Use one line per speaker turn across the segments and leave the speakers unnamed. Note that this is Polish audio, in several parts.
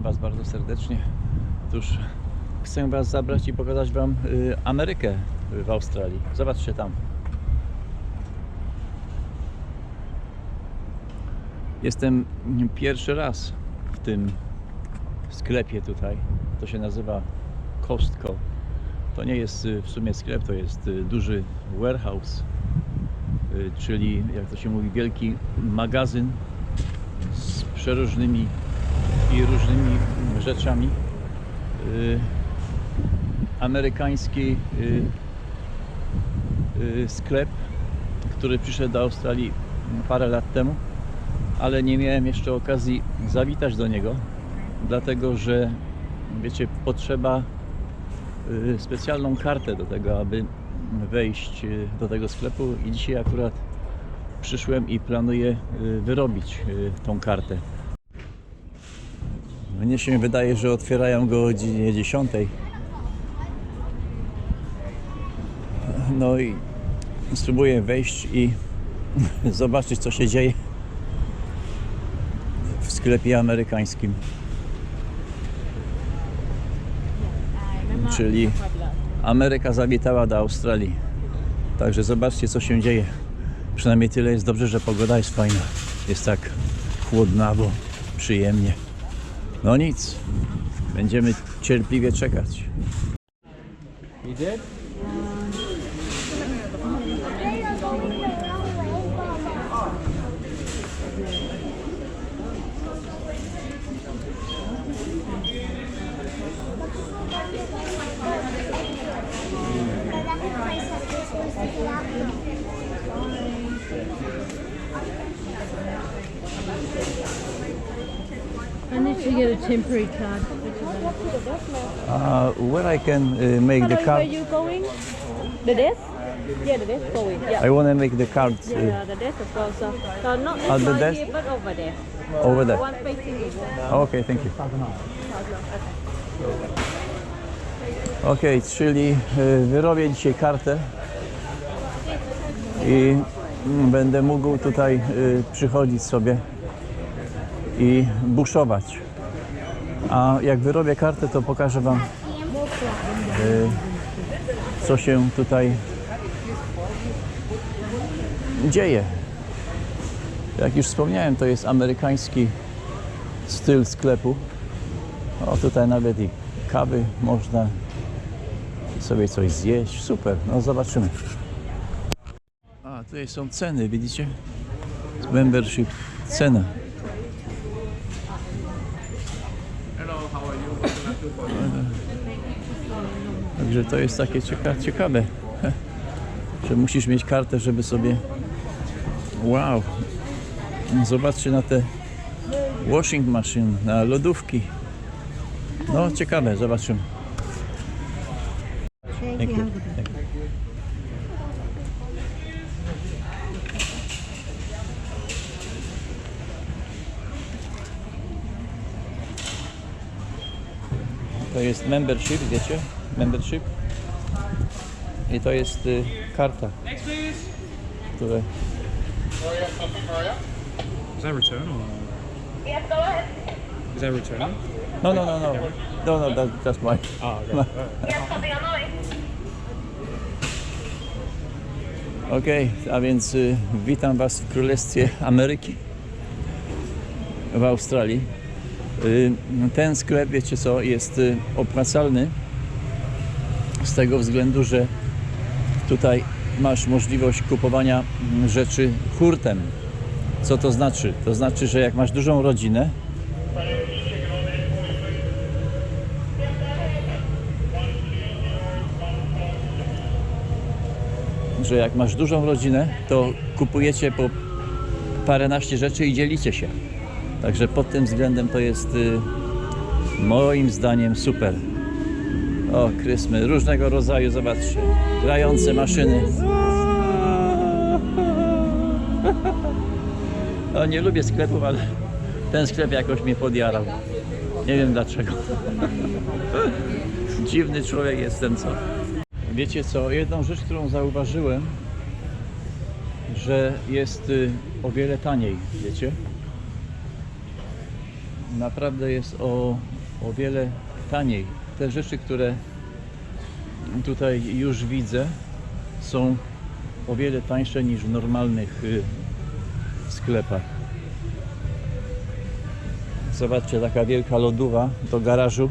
Was bardzo serdecznie. Otóż chcę Was zabrać i pokazać Wam y, Amerykę w Australii. Zobaczcie tam. Jestem pierwszy raz w tym sklepie tutaj. To się nazywa Costco. To nie jest y, w sumie sklep, to jest y, duży warehouse, czyli jak to się mówi, wielki magazyn z przeróżnymi i różnymi rzeczami. Y, Amerykański y, y, sklep, który przyszedł do Australii parę lat temu, ale nie miałem jeszcze okazji zawitać do niego, dlatego że wiecie, potrzeba specjalną kartę do tego, aby wejść do tego sklepu i dzisiaj akurat przyszłem i planuję wyrobić tą kartę. Mnie się wydaje, że otwierają go o godzinie 10. No i spróbuję wejść i zobaczyć co się dzieje w sklepie amerykańskim. Czyli Ameryka zawitała do Australii. Także zobaczcie co się dzieje. Przynajmniej tyle jest dobrze, że pogoda jest fajna. Jest tak chłodnawo, przyjemnie. No nic. Będziemy cierpliwie czekać.
You
get a temporary card.
Uh, where I can uh, make the
where
card?
you going? The desk? Yeah, the desk going. Yeah.
I want to make the card uh,
yeah, the desk as well. So, so not
At
this
the desk?
here, but over there.
over there.
One the wall.
Okay, thank you. Ok, czyli y, wyrobię dzisiaj kartę i mm, będę mógł tutaj y, przychodzić sobie i buszować. A jak wyrobię kartę, to pokażę Wam, y, co się tutaj dzieje. Jak już wspomniałem, to jest amerykański styl sklepu. O, tutaj nawet i kawy można sobie coś zjeść. Super, no zobaczymy. A, tutaj są ceny, widzicie? Membership, cena. Także to jest takie cieka ciekawe, że musisz mieć kartę, żeby sobie... Wow! Zobaczcie na te washing machine, na lodówki. No ciekawe, zobaczymy. Thank you. Thank you. To jest membership, wiecie? Membership. I to jest y, karta, które
Is that return or? Is that return?
No, no, no, no. No, no, that, that's mine.
Oh, okay.
Okej, a więc y, witam Was w Królestwie Ameryki, w Australii. Y, ten sklep, wiecie co, jest y, opłacalny z tego względu, że tutaj masz możliwość kupowania mm, rzeczy hurtem. Co to znaczy? To znaczy, że jak masz dużą rodzinę, że jak masz dużą rodzinę, to kupujecie po paręnaście rzeczy i dzielicie się. Także pod tym względem to jest y, moim zdaniem super. O, krysmy różnego rodzaju, zobaczcie. Grające maszyny. No, nie lubię sklepów, ale ten sklep jakoś mnie podjarał. Nie wiem dlaczego. Dziwny człowiek jestem, co? Wiecie co, jedną rzecz, którą zauważyłem, że jest y, o wiele taniej, wiecie? Naprawdę jest o o wiele taniej. Te rzeczy, które tutaj już widzę, są o wiele tańsze niż w normalnych y, sklepach. Zobaczcie, taka wielka lodówa do garażu.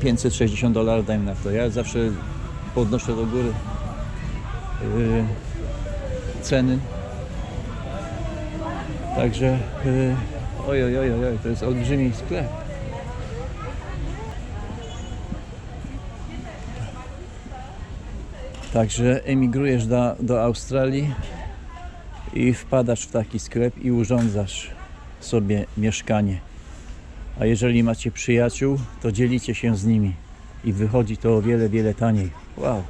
560 dolarów dajmy na to. Ja zawsze podnoszę do góry y, ceny. Także y, oj, oj, oj, oj, to jest olbrzymi sklep. Także emigrujesz do, do Australii i wpadasz w taki sklep i urządzasz sobie mieszkanie. A jeżeli macie przyjaciół, to dzielicie się z nimi i wychodzi to o wiele, wiele taniej. Wow.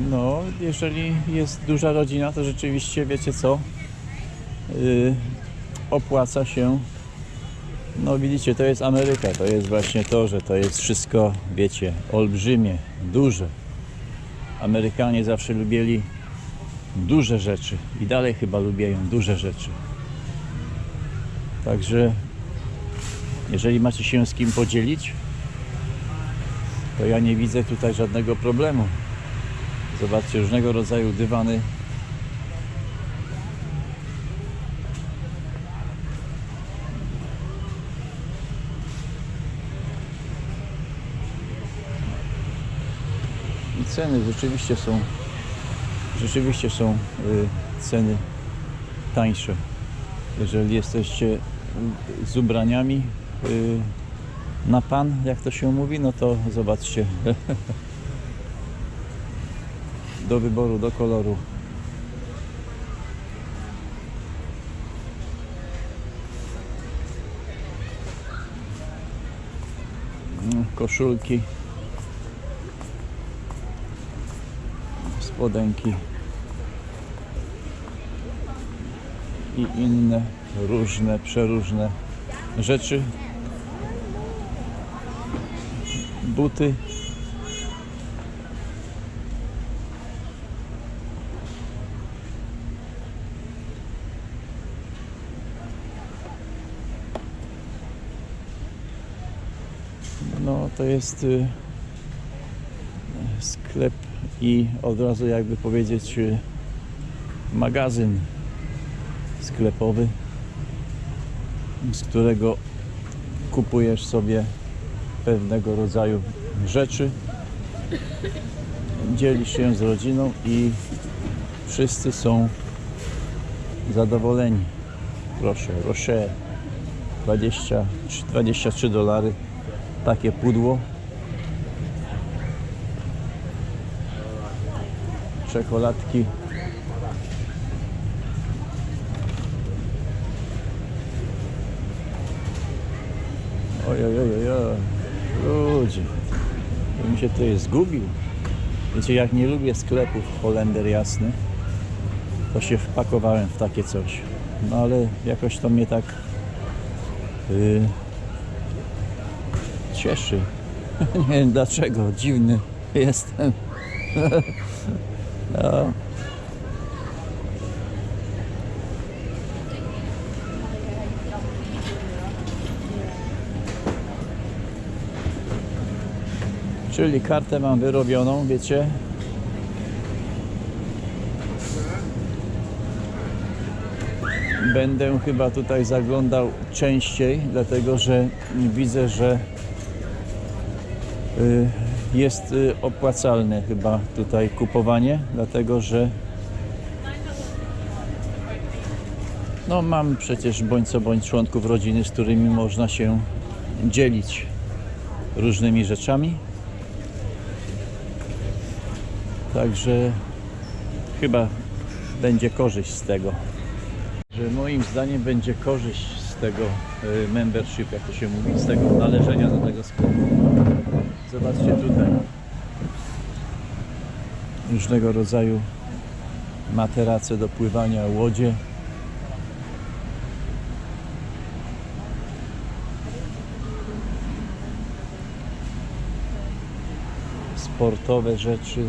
No, jeżeli jest duża rodzina, to rzeczywiście wiecie co? Yy, opłaca się. No widzicie, to jest Ameryka, to jest właśnie to, że to jest wszystko, wiecie, olbrzymie, duże. Amerykanie zawsze lubili duże rzeczy i dalej chyba lubią duże rzeczy. Także jeżeli macie się z kim podzielić, to ja nie widzę tutaj żadnego problemu. Zobaczcie, różnego rodzaju dywany. I ceny rzeczywiście są rzeczywiście są y, ceny tańsze. Jeżeli jesteście z ubraniami y, na pan, jak to się mówi, no to zobaczcie. do wyboru, do koloru. Mm, Koszulki, spodenki i inne różne, przeróżne rzeczy. Buty. No to jest y, sklep i od razu jakby powiedzieć y, magazyn sklepowy, z którego kupujesz sobie pewnego rodzaju rzeczy, dzielisz się z rodziną i wszyscy są zadowoleni. Proszę, Rocher 20, 23 dolary takie pudło. Czekoladki. Oj, oj, oj, oj. Ludzie. Ja się tutaj zgubił. Wiecie, jak nie lubię sklepów Holender jasny, to się wpakowałem w takie coś. No ale jakoś to mnie tak yy, cieszy. Nie wiem dlaczego, dziwny jestem. No. Czyli kartę mam wyrobioną, wiecie. Będę chyba tutaj zaglądał częściej, dlatego że widzę, że jest y, opłacalne chyba tutaj kupowanie, dlatego że no mam przecież bądź co bądź członków rodziny, z którymi można się dzielić różnymi rzeczami. Także chyba będzie korzyść z tego. Że moim zdaniem będzie korzyść z tego y, membership, jak to się mówi, z tego należenia do tego sklepu. Zobaczcie tutaj różnego rodzaju materace do pływania, łodzie. Sportowe rzeczy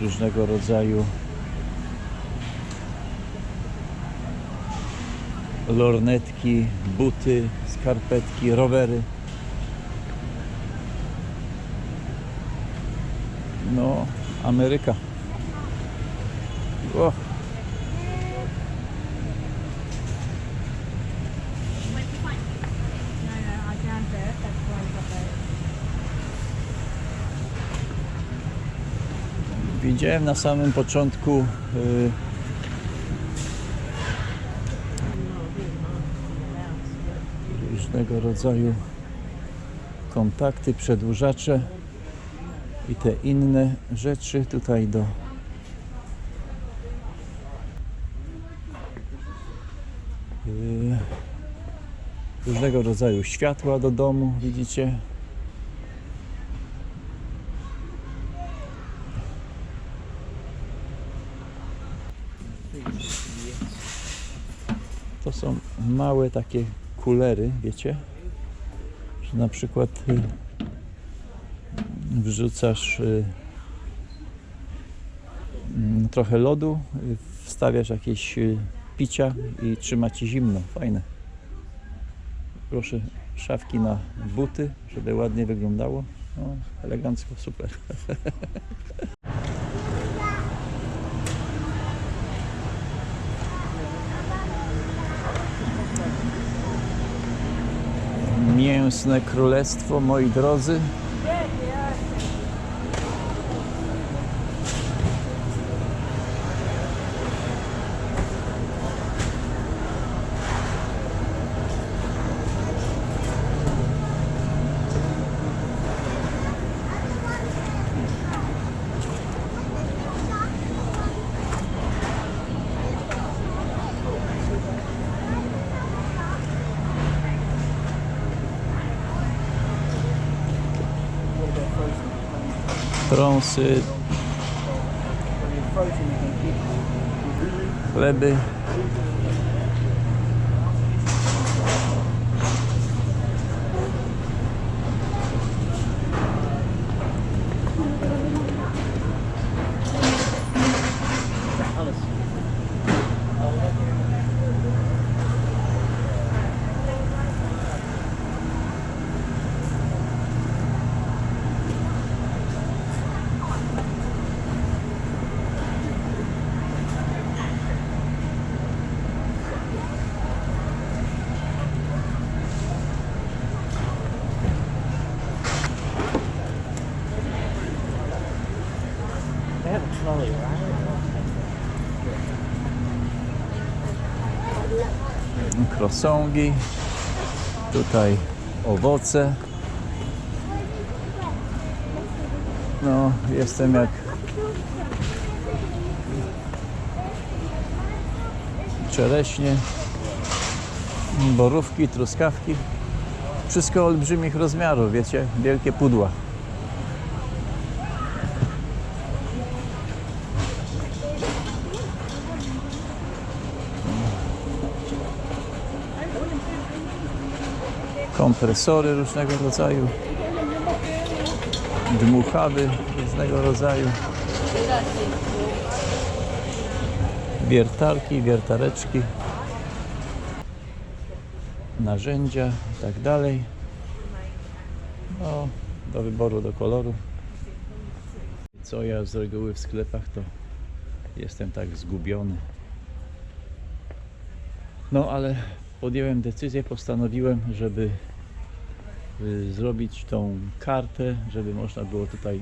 różnego rodzaju. Lornetki, buty, skarpetki, rowery. No, Ameryka. O. Widziałem na samym początku y, różnego rodzaju kontakty, przedłużacze i te inne rzeczy tutaj do y, różnego rodzaju światła do domu, widzicie? To są małe takie kulery, wiecie? Że na przykład y, wrzucasz y, mm, trochę lodu, y, wstawiasz jakieś picia i trzyma ci zimno. Fajne. Proszę, szafki na buty, żeby ładnie wyglądało. No, elegancko, super. Mięsne królestwo, moi drodzy. français. Chleby. Krosągi, tutaj owoce. No, jestem jak czereśnie, borówki, truskawki. Wszystko olbrzymich rozmiarów, wiecie, wielkie pudła. Kompresory różnego rodzaju, dmuchawy różnego rodzaju, wiertarki, wiertareczki, narzędzia i tak dalej. No, do wyboru, do koloru. Co ja z reguły w sklepach to jestem tak zgubiony. No ale podjąłem decyzję, postanowiłem, żeby zrobić tą kartę, żeby można było tutaj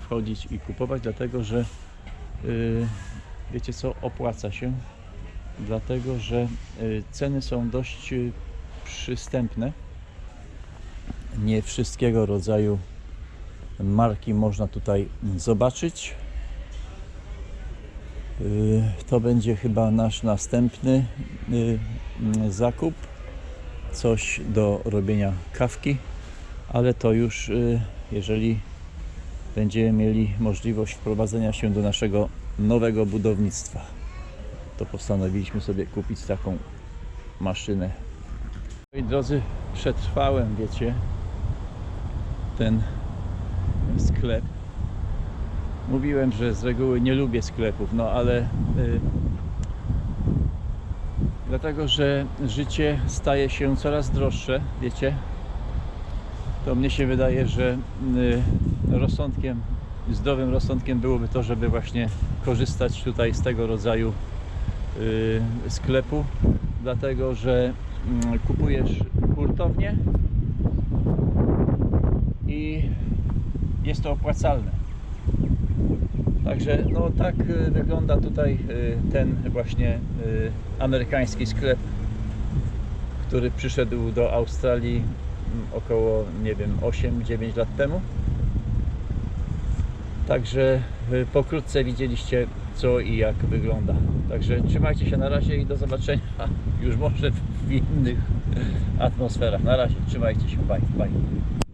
wchodzić i kupować, dlatego że y, wiecie co, opłaca się, dlatego że y, ceny są dość y, przystępne. Nie wszystkiego rodzaju marki można tutaj zobaczyć. Y, To będzie chyba nasz następny y, zakup. Coś do robienia kawki, ale to już y, jeżeli będziemy mieli możliwość wprowadzenia się do naszego nowego budownictwa. To postanowiliśmy sobie kupić taką maszynę. Moi drodzy, przetrwałem, wiecie, ten sklep. Mówiłem, że z reguły nie lubię sklepów, no ale y, dlatego, że życie staje się coraz droższe, wiecie, to mnie się wydaje, że y, rozsądkiem, zdrowym rozsądkiem byłoby to, żeby właśnie korzystać tutaj z tego rodzaju y, sklepu, dlatego że mm, kupujesz hurtownię i jest to opłacalne. Także no tak y, wygląda tutaj ten właśnie amerykański sklep, który przyszedł do Australii około, nie wiem, 8-9 lat temu. Także y, pokrótce widzieliście co i jak wygląda. Także trzymajcie się na razie i do zobaczenia już może w innych atmosferach. Na razie, trzymajcie się, bye, bye.